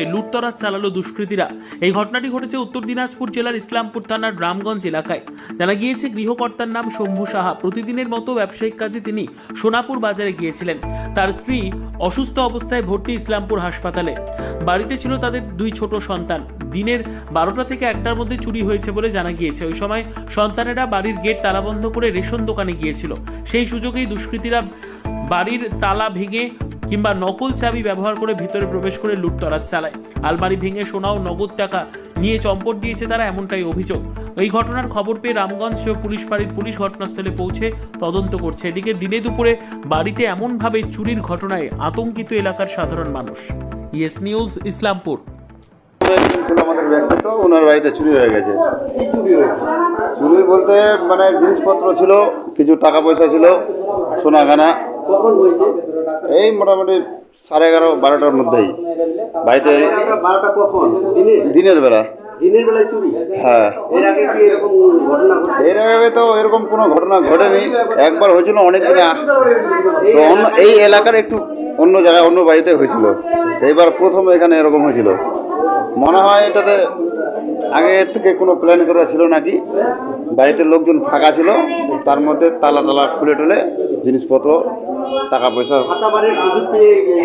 লুটতরাজ চালালো দুষ্কৃতীরা। এই ঘটনাটি ঘটেছে উত্তর দিনাজপুর জেলার ইসলামপুর থানার রামগঞ্জ এলাকায়। জানা গিয়েছে, গৃহকর্তার নাম শম্ভু সাহা। প্রতিদিনের মতো ব্যবসায়িক কাজে তিনি সোনাপুর বাজারে গিয়েছিলেন। তার স্ত্রী অসুস্থ অবস্থায় ভর্তি ইসলামপুর হাসপাতালে। বাড়িতে ছিল তাদের দুই ছোট সন্তান। দিনের বারোটা থেকে একটার মধ্যে চুরি হয়েছে বলে জানা গিয়েছে। ওই সময় সন্তানেরা বাড়ির গেট তালাবন্ধ করে রেশন দোকানে গিয়েছিল। সেই সুযোগেই দুষ্কৃতীরা বাড়ির তালা ভেঙে কিংবা নকল চাবি ব্যবহার করে ভিতরে প্রবেশ করে লুটতরাজ চালায়। আলমারি ভেঙে সোনা ও নগদ টাকা নিয়ে চম্পট দিয়েছে তারা এমনটাই অভিযোগ। এই ঘটনার খবর পেয়ে রামগঞ্জ পুলিশ ফাঁড়ির পুলিশ ঘটনাস্থলে পৌঁছে তদন্ত করছে। এদিকে দিনে দুপুরে বাড়িতে এমনভাবে চুরির ঘটনায় আতঙ্কিত এলাকার সাধারণ মানুষ। Yes news Islampur. ওনার বাড়িতে চুরি হয়ে গেছে। চুরি বলতে মানে জিনিসপত্র ছিল কিছু টাকা পয়সা ছিল সোনা গানা কখন হয়েছে? এই মোটামুটি সাড়ে এগারো বারোটার মধ্যেই। বাড়িতে বারোটা কখন? দিনের? বেলা। দিনের বেলায় চুরি? হ্যাঁ। এর আগে কি এরকম ঘটনা এর আগে তো এরকম কোনো ঘটনা ঘটেনি। একবার হয়েছিল অনেক দিনে তো অন্য এই এলাকার একটু অন্য জায়গায় অন্য বাড়িতে হয়েছিল। তো এবার প্রথম এখানে এরকম হয়েছিল। মনে হয় এটাতে আগে থেকে কোনো প্ল্যান করা ছিল নাকি? বাড়িতে লোকজন ফাঁকা ছিল। তার মধ্যে তালা তালা খুলে টুলে জিনিসপত্র টাকা পয়সা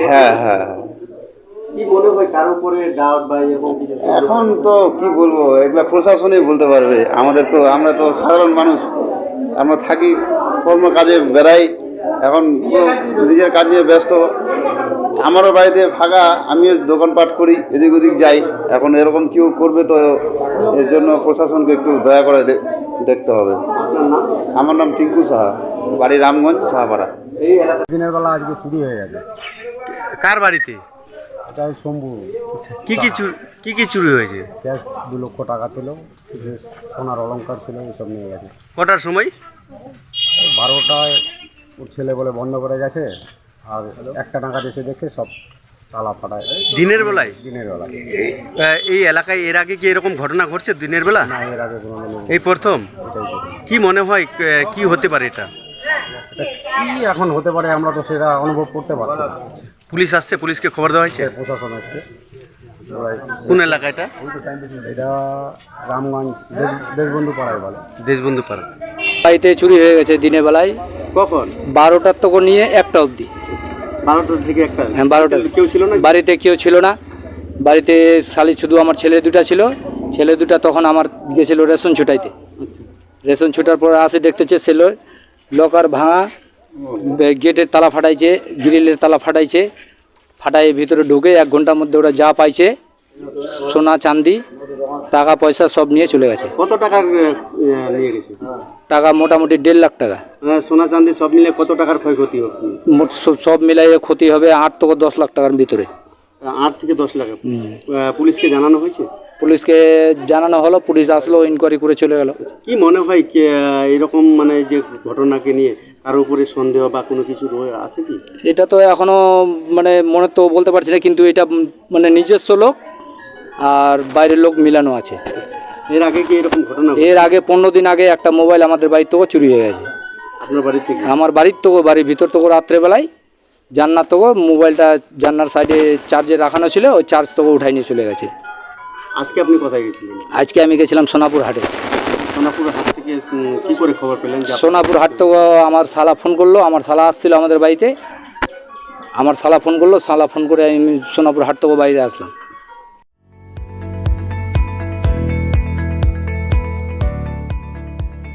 হ্যাঁ হ্যাঁ হ্যাঁ। এখন তো কি বলব এগুলা প্রশাসনই বলতে পারবে। আমাদের তো আমরা তো সাধারণ মানুষ। আমরা থাকি কর্ম কাজে বেড়াই। এখন নিজের কাজ নিয়ে ব্যস্ত। আমারও বাড়িতে ফাঁকা আমিও দোকানপাট করি এদিক ওদিক যাই। এখন এরকম কেউ করবে তো এর জন্য প্রশাসনকে একটু দয়া করে দেখতে হবে। আমার নাম টিঙ্কু সাহা। বাড়ি রামগঞ্জ সাহাপাড়া। এই দিনের বেলা আজকে চুরি হয়ে গেছে। কার বাড়িতে? এটা শম্ভু। কি কি চুরি কি কি চুরি হয়েছে? ক্যাশ দু লক্ষ টাকা ছিল কিছু সোনার অলংকার ছিল এসব নিয়ে গেছে। কটার সময়? বারোটায় ওর ছেলে বলে বন্ধ করে গেছে আর একটা টাকা এসে দেখছে সব তালা ফাটায়। দিনের বেলায়? দিনের বেলা আহ, এই এলাকায় এর আগে কি এরকম ঘটনা ঘটছে দিনের বেলা? না এর আগে কোনো এই প্রথম? কি মনে হয় কি হতে পারে এটা? কি এখন হতে পারে আমরা তো সেটা অনুভব করতে পারছি না। পুলিশ আসছে পুলিশকে খবর দেওয়া হয়েছে? প্রশাসন আসছে। কোন এলাকা এটা? এটা রামগঞ্জ দেশ- দেশবন্ধু পাড়ায় বলে। দেশবন্ধু পাড়া বাড়িতে চুরি হয়ে গেছে দিনের বেলায়। কখন? বারোটার থেকে নিয়ে একটা অবধি। বারোটা থেকে একটা। হ্যাঁ বারোটা। কেউ ছিল না? বাড়িতে কেউ ছিল না। বাড়িতে শালি শুধু আমার ছেলে দুটা ছিল। ছেলে দুটা তখন আমার গেছিল রেশন ছুটাইতে। রেশন ছুটার পর আসে দেখতেছে ছেলে লকার ভাঙা গেটের তালা ফাটাইছে গ্রিলের তালা ফাটাইছে। ফাটাই ভিতরে ঢুকে এক ঘণ্টার মধ্যে ওরা যা পাইছে সোনা চাঁদি টাকা পয়সা সব নিয়ে চলে গেছে। কত নিয়ে গেছে? টাকা মোটামুটি দেড় লাখ টাকা। আহ, সোনা চাঁদি সব মিলে কত টাকার ক্ষয়ক্ষতি হবে? মোট সব- মিলাইয়ে ক্ষতি হবে আট থেকে দশ লাখ টাকার ভিতরে। আট থেকে দশ লাখ। পুলিশকে জানানো হয়েছে? পুলিশকে জানানো হলো পুলিশ আসলো ইনকোয়ারি করে চলে গেল। কি মনে হয় এরকম মানে যে ঘটনাকে নিয়ে কার উপরে সন্দেহ বা কোনো কিছু রয়ে আছে কি? এটা তো এখনও মানে মনে তো বলতে পারছি না কিন্তু এটা মানে নিজস্ব লোক আর বাইরের লোক মিলানো আছে। এর আগে কি এরকম ঘটনা এর আগে পনেরো দিন আগে একটা মোবাইল আমাদের বাড়ির থেকে চুরি হয়ে গেছে। আপনার বাড়ি থেকে? আমার বাড়ির থেকে বাড়ির ভিতর থেকে রাত্রেবেলায়। জান্নার থেকে মোবাইলটা জান্নার সাইডে চার্জে রাখানো ছিল ওই চার্জ থেকে উঠাই নিয়ে চলে গেছে। আজকে আপনি কোথায় গেছিলেন? আজকে আমি গেছিলাম সোনাপুর হাটে। সোনাপুর হাট থেকে কি করে খবর পেলেন সোনাপুর হাট থেকে আমার শালা ফোন করল আমার শালা আসছিল আমাদের বাড়িতে। আমার শালা ফোন করল শালা ফোন করে আমি সোনাপুর হাট থেকে বাড়িতে আসলাম।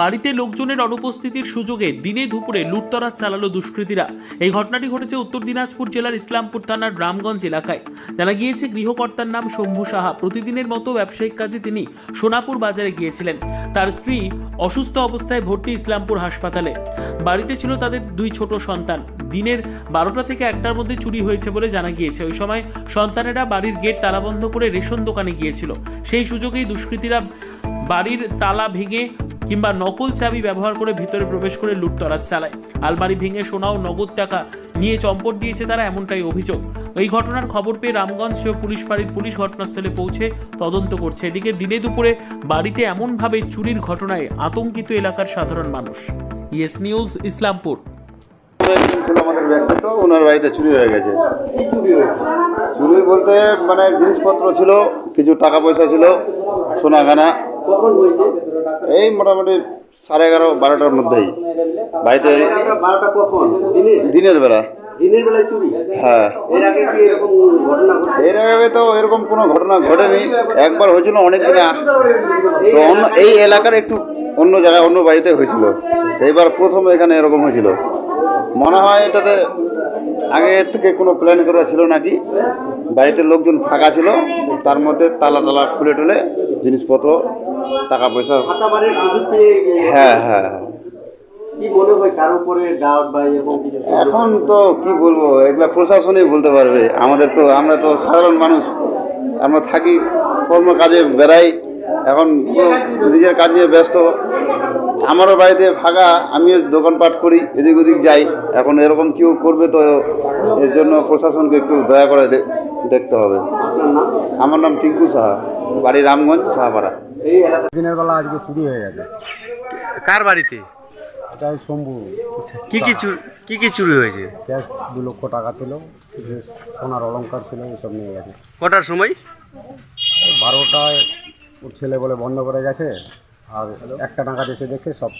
বাড়িতে লোকজনের অনুপস্থিতির সুযোগে দিনে দুপুরে লুটতরাজ চালালো দুষ্কৃতীরা। এই ঘটনাটি ঘটেছে উত্তর দিনাজপুর জেলার ইসলামপুর থানার রামগঞ্জ এলাকায়। জানা গিয়েছে, গৃহকর্তার নাম শম্ভু সাহা। প্রতিদিনের মতো ব্যবসায়িক কাজে তিনি সোনাপুর বাজারে গিয়েছিলেন। তার স্ত্রী অসুস্থ অবস্থায় ভর্তি ইসলামপুর হাসপাতালে। বাড়িতে ছিল তাদের দুই ছোট সন্তান। দিনের বারোটা থেকে একটার মধ্যে চুরি হয়েছে বলে জানা গিয়েছে। ওই সময় সন্তানেরা বাড়ির গেট তালাবন্ধ করে রেশন দোকানে গিয়েছিল। সেই সুযোগেই দুষ্কৃতীরা বাড়ির তালা ভেঙে কিংবা নকল চাবি ব্যবহার করে ভিতরে প্রবেশ করে লুটতরাজ চালায়। আলমারি ভেঙে সোনা ও নগদ টাকা নিয়ে চম্পট দিয়েছে তারা এমনটাই অভিযোগ। এই ঘটনার খবর পেয়ে রামগঞ্জ পুলিশ ফাঁড়ির পুলিশ ঘটনাস্থলে পৌঁছে তদন্ত করছে। এদিকে দিনে দুপুরে বাড়িতে এমনভাবে চুরির ঘটনায় আতঙ্কিত এলাকার সাধারণ মানুষ। Yes news, Islampur. আমাদের ওনার বাড়িতে চুরি হয়ে গেছে। চুরি বলতে মানে জিনিসপত্র ছিল, কিছু টাকা পয়সা ছিল সোনা গানা কখন হয়েছে এই মোটামুটি সাড়ে এগারো বারোটার মধ্যেই। বাড়িতে বারোটা কখন? দিনের? বেলা। দিনের বেলায় চুরি? হ্যাঁ। এর আগে কি এরকম ঘটনা এর আগে তো এরকম কোনো ঘটনা ঘটেনি। একবার হয়েছিল অনেক দিনে তো অন্য এই এলাকার একটু অন্য জায়গায় অন্য বাড়িতে হয়েছিল। তো এবার প্রথম এখানে এরকম হয়েছিল। মনে হয় এটাতে আগে থেকে কোনো প্ল্যান করা ছিল নাকি? বাড়িতে লোকজন ফাঁকা ছিল। তার মধ্যে তালা টালা খুলে টুলে জিনিসপত্র টাকা পয়সা হ্যাঁ হ্যাঁ হ্যাঁ। এখন তো কি বলব এগুলা প্রশাসনই বলতে পারবে। আমাদের তো আমরা তো সাধারণ মানুষ আমরা থাকি কর্ম কাজে বেড়াই। এখন নিজের কাজ নিয়ে ব্যস্ত। আমারও বাড়িতে ফাঁকা আমিও দোকানপাট করি এদিক ওদিক যাই। এখন এরকম কেউ করবে তো এর জন্য প্রশাসনকে একটু দয়া করে দেখতে হবে। আমার নাম টিঙ্কু সাহা বাড়ি রামগঞ্জ সাহাপাড়া। দিনের বেলা আজকে চুরি হয়ে গেছে। কার বাড়িতে? এটা শম্ভু। কি কি চুরি কি কি চুরি হয়েছে? ক্যাশ দু লক্ষ টাকা ছিল সোনার অলংকার ছিল এসব নিয়ে গেছে। কটার সময়? বারোটায় ছেলে বলে বন্ধ করে গেছে আর একটা নাগাদ এসে দেখছে সব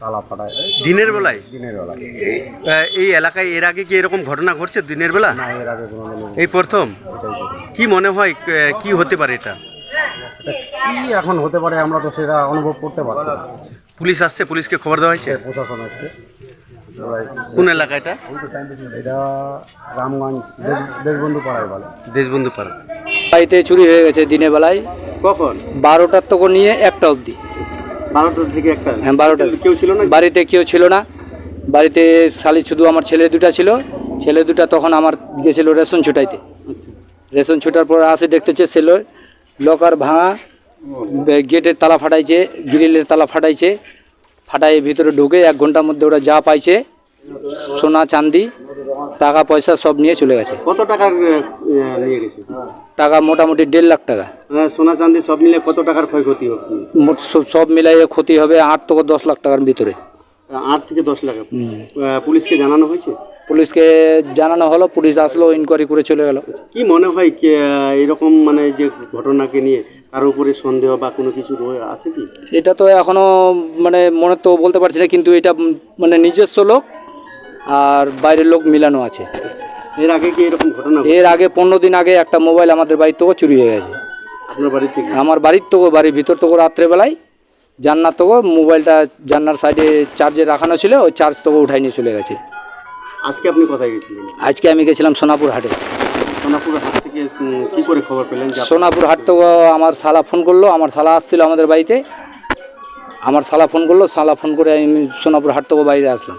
তালা ফাটায়। দিনের বেলায়? দিনের বেলা আহ, এই এলাকায় এর আগে কি এরকম ঘটনা ঘটছে দিনের বেলা? না এর আগে কোনো এই প্রথম? কি মনে হয় কি হতে পারে এটা? কি এখন হতে পারে আমরা তো সেটা অনুভব করতে পারছি না। পুলিশ আসছে পুলিশকে খবর দেওয়া হয়েছে? প্রশাসন আসছে। কোন এলাকা এটা? এটা রামগঞ্জ দেশ- দেশবন্ধু পাড়ায় বলে। দেশবন্ধু পাড়া বাড়িতে চুরি হয়ে গেছে দিনের বেলায়। কখন? বারোটার থেকে নিয়ে একটা অবধি। বারোটা থেকে একটা? হ্যাঁ বারোটা। কেউ ছিল না? বাড়িতে কেউ ছিল না। বাড়িতে শালি শুধু আমার ছেলে দুটা ছিল। ছেলে দুটা তখন আমার গেছিল রেশন ছুটাইতে। রেশন ছুটার পর আসে দেখতেছে ছেলে লকার ভাঙা গেটের তালা ফাটাইছে গ্রিলের তালা ফাটাইছে। ফাটাই ভিতরে ঢুকে এক ঘণ্টার মধ্যে ওরা যা পাইছে সোনা চান্দি টাকা পয়সা সব নিয়ে চলে গেছে। কত আহ, নিয়ে গেছে? টাকা মোটামুটি দেড় লাখ টাকা। আহ, সোনা চাঁদি সব মিলে কত টাকার ক্ষয়ক্ষতি হবে? মোট সব- মিলাইয়ে ক্ষতি হবে আট থেকে দশ লাখ টাকার ভিতরে। আট থেকে দশ লাখ পুলিশকে জানানো হয়েছে? পুলিশকে জানানো হলো পুলিশ আসলো ইনকোয়ারি করে চলে গেল। কি মনে হয় এরকম মানে যে ঘটনাকে নিয়ে কারও উপরে সন্দেহ বা কোনো কিছু রয়ে- আছে কি? এটা তো এখনও মানে মনে তো বলতে পারছি না কিন্তু এটা মানে নিজস্ব লোক আর বাইরের লোক মিলানো আছে। এর আগে কি এরকম ঘটনা এর আগে পনেরো দিন আগে একটা মোবাইল আমাদের বাড়ির থেকে চুরি হয়ে গেছে। আপনার বাড়ি থেকে? আমার বাড়ির থেকে বাড়ির ভিতর থেকে রাত্রেবেলায় জান্নার থেকে মোবাইলটা জান্নার সাইডে চার্জে রাখানো ছিল ওই চার্জ থেকে উঠাই নিয়ে চলে গেছে। আজকে আপনি কোথায় গেছিলেন? আজকে আমি গেছিলাম সোনাপুর হাটে। সোনাপুর হাট থেকে কি করে খবর পেলেন সোনাপুর হাট থেকে আমার শালা ফোন করল আমার শালা আসছিল আমাদের বাড়িতে। আমার শালা ফোন করল শালা ফোন করে আমি সোনাপুর হাট থেকে বাড়িতে আসলাম।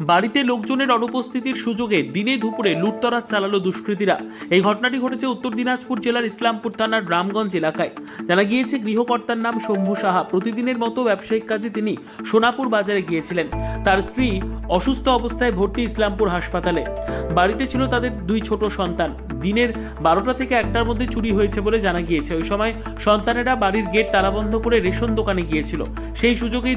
বাড়িতে লোকজনের অনুপস্থিতির সুযোগে দিনে দুপুরে লুটতরাজ চালালো দুষ্কৃতীরা। এই ঘটনাটি ঘটেছে উত্তর দিনাজপুর জেলার ইসলামপুর থানার রামগঞ্জ এলাকায়। জানা গিয়েছে, গৃহকর্তার নাম শম্ভু সাহা। প্রতিদিনের মতো ব্যবসায়িক কাজে তিনি সোনাপুর বাজারে গিয়েছিলেন। তার স্ত্রী অসুস্থ অবস্থায় ভর্তি ইসলামপুর হাসপাতালে। বাড়িতে ছিল তাদের দুই ছোট সন্তান। দিনের বারোটা থেকে একটার মধ্যে চুরি হয়েছে বলে জানা গিয়েছে। ওই সময় সন্তানেরা বাড়ির গেট তালাবন্ধ করে রেশন দোকানে গিয়েছিল। সেই সুযোগেই